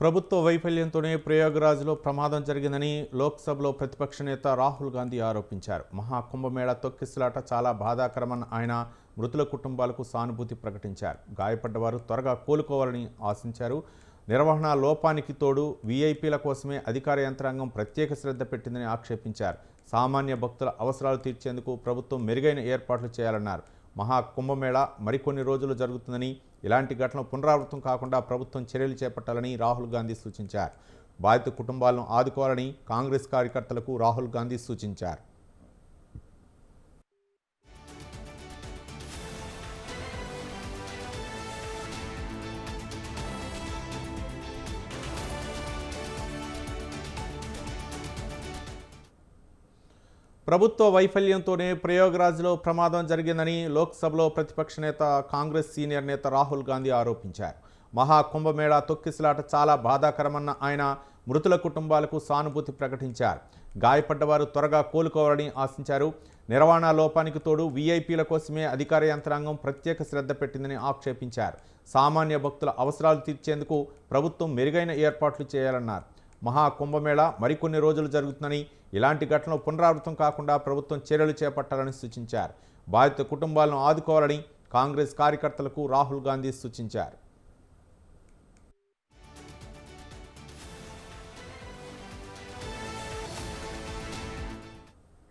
ప్రభుత్వ వైఫల్యంతోనే ప్రయాగ్రాజ్లో ప్రమాదం జరిగిందని లోక్సభలో ప్రతిపక్ష నేత రాహుల్ గాంధీ ఆరోపించారు. మహాకుంభమేళ తొక్కిసలాట చాలా బాధాకరమని ఆయన మృతుల కుటుంబాలకు సానుభూతి ప్రకటించారు. గాయపడ్డవారు త్వరగా కోలుకోవాలని ఆశించారు. నిర్వహణ లోపానికి తోడు వీఐపీల కోసమే అధికార యంత్రాంగం ప్రత్యేక శ్రద్ధ పెట్టిందని ఆక్షేపించారు. సామాన్య భక్తుల అవసరాలు తీర్చేందుకు ప్రభుత్వం మెరుగైన ఏర్పాట్లు చేయాలన్నారు. మహా కుంభమేళ మరికొన్ని రోజులు జరుగుతుందని ఇలాంటి ఘటనలు పునరావృతం కాకుండా ప్రభుత్వం చర్యలు చేపట్టాలని రాహుల్ గాంధీ సూచించారు. బాధిత కుటుంబాలను ఆదుకోవాలని కాంగ్రెస్ కార్యకర్తలకు రాహుల్ గాంధీ సూచించారు. ప్రభుత్వ వైఫల్యంతోనే ప్రయోగరాజ్లో ప్రమాదం జరిగిందని లోక్సభలో ప్రతిపక్ష నేత కాంగ్రెస్ సీనియర్ నేత రాహుల్ గాంధీ ఆరోపించారు. మహాకుంభమేళా తొక్కిసలాట చాలా బాధాకరమన్న ఆయన మృతుల కుటుంబాలకు సానుభూతి ప్రకటించారు. గాయపడ్డవారు త్వరగా కోలుకోవాలని ఆశించారు. నిర్వహణ లోపానికి తోడు వీఐపీల కోసమే అధికార యంత్రాంగం ప్రత్యేక శ్రద్ధ పెట్టిందని ఆక్షేపించారు. సామాన్య భక్తుల అవసరాలు తీర్చేందుకు ప్రభుత్వం మెరుగైన ఏర్పాట్లు చేయాలన్నారు. మహా కుంభమేళ మరికొన్ని రోజులు జరుగుతుందని ఇలాంటి ఘటనలు పునరావృతం కాకుండా ప్రభుత్వం చర్యలు చేపట్టాలని సూచించారు. బాధిత కుటుంబాలను ఆదుకోవాలని కాంగ్రెస్ కార్యకర్తలకు రాహుల్ గాంధీ సూచించారు.